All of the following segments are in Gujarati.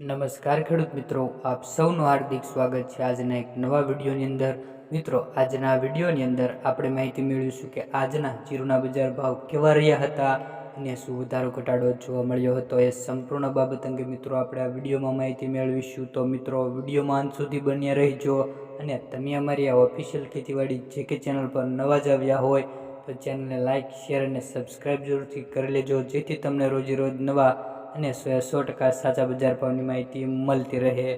નમસ્કાર ખેડૂત મિત્રો, આપ સૌનું હાર્દિક સ્વાગત છે આજના એક નવા વિડીયોની અંદર. મિત્રો, આજના વિડીયોની અંદર આપણે માહિતી મેળવીશું કે આજના જીરુના બજાર ભાવ કેવા રહ્યા હતા અને શું વધારો ઘટાડો જોવા મળ્યો હતો એ સંપૂર્ણ બાબત અંગે મિત્રો આપણે આ વિડીયોમાં માહિતી મેળવીશું. તો મિત્રો, વિડીયોમાં અંત સુધી બન્યા રહીજો અને તમે અમારી આ ઓફિશિયલ ખેતીવાડી જે કે ચેનલ પર નવા જ આવ્યા હોય તો ચેનલને લાઇક શેર અને સબસ્ક્રાઈબ જરૂરથી કરી લેજો જેથી તમને રોજે રોજ નવા અને સો ટકા સાચા બજાર ભાવની માહિતી મળતી રહે.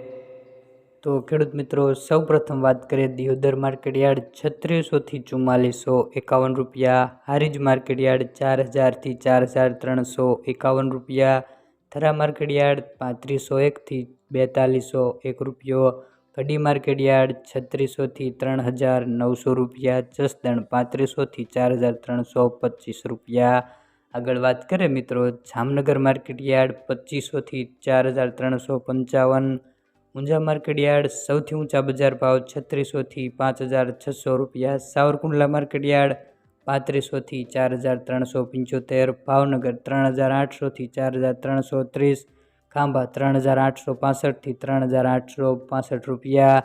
તો ખેડૂત મિત્રો સૌ પ્રથમ વાત કરીએ દિયોદર માર્કેટ યાર્ડ છત્રીસોથી ચુમ્માલીસો એકાવન રૂપિયા, હારીજ માર્કેટ યાર્ડ ચાર હજારથી ચાર હજાર ત્રણસો એકાવન રૂપિયા, થરા માર્કેટ યાર્ડ પાંત્રીસો એકથી બેતાલીસો એક રૂપિયો કડી માર્કેટ યાર્ડ છત્રીસોથી ત્રણ હજાર નવસો રૂપિયા, જસદણ પાંત્રીસોથી ચાર હજાર ત્રણસો પચીસ રૂપિયા આગળ વાત કરીએ મિત્રો, જામનગર માર્કેટ યાર્ડ પચીસોથી ચાર હજાર ત્રણસો પંચાવન. ઊંઝા માર્કેટ યાર્ડ સૌથી ઊંચા બજાર ભાવ છત્રીસોથી પાંચ હજાર છસો રૂપિયા. સાવરકુંડલા માર્કેટ યાર્ડ પાંત્રીસોથી ચાર હજાર ત્રણસો પંચોતેર. ભાવનગર ત્રણ હજાર આઠસોથી ચાર હજાર ત્રણસો ત્રીસ. ખાંભા ત્રણ હજાર આઠસો પાસઠથી ત્રણ હજાર આઠસો પાસઠ રૂપિયા.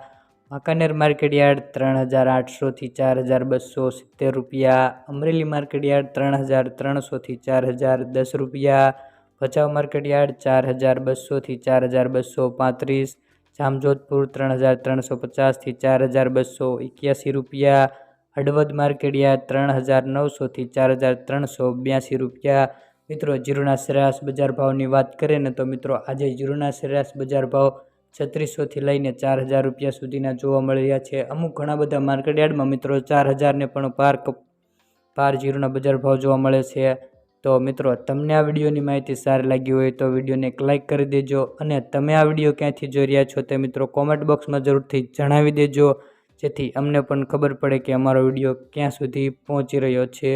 વાંકાનેર માર્કેટ યાર્ડ ત્રણ હજાર આઠસોથી ચાર હજાર બસો સિત્તેર રૂપિયા, અમરેલી માર્કેટ યાર્ડ ત્રણ હજાર ત્રણસોથી ચાર હજાર દસ રૂપિયા, ભચાઉ માર્કેટ યાર્ડ ચાર હજાર બસોથી ચાર હજાર બસો પાંત્રીસ, જામજોધપુર ત્રણ હજાર ત્રણસો પચાસથી ચાર હજાર બસો એક્યાસી રૂપિયા, હળવદ માર્કેટ યાર્ડ ત્રણ હજાર નવસોથી ચાર હજાર ત્રણસો બ્યાસી રૂપિયા. મિત્રો જીરુના સરેરાશ બજાર ભાવની વાત કરીએ ને તો મિત્રો આજે જીરુના સરેરાશ બજાર ભાવ છત્રીસોથી લઈને ચાર હજાર રૂપિયા સુધીના જોવા મળી રહ્યા છે. અમુક ઘણા બધા માર્કેટ યાર્ડમાં મિત્રો ચાર હજારને પણ પાર પાર જીરોના બજાર ભાવ જોવા મળે છે. તો મિત્રો, તમને આ વિડીયોની માહિતી સારી લાગી હોય તો વિડીયોને એક લાઇક કરી દેજો અને તમે આ વીડિયો ક્યાંથી જોઈ રહ્યા છો તે મિત્રો કોમેન્ટ બોક્સમાં જરૂરથી જણાવી દેજો, જેથી અમને પણ ખબર પડે કે અમારો વીડિયો ક્યાં સુધી પહોંચી રહ્યો છે.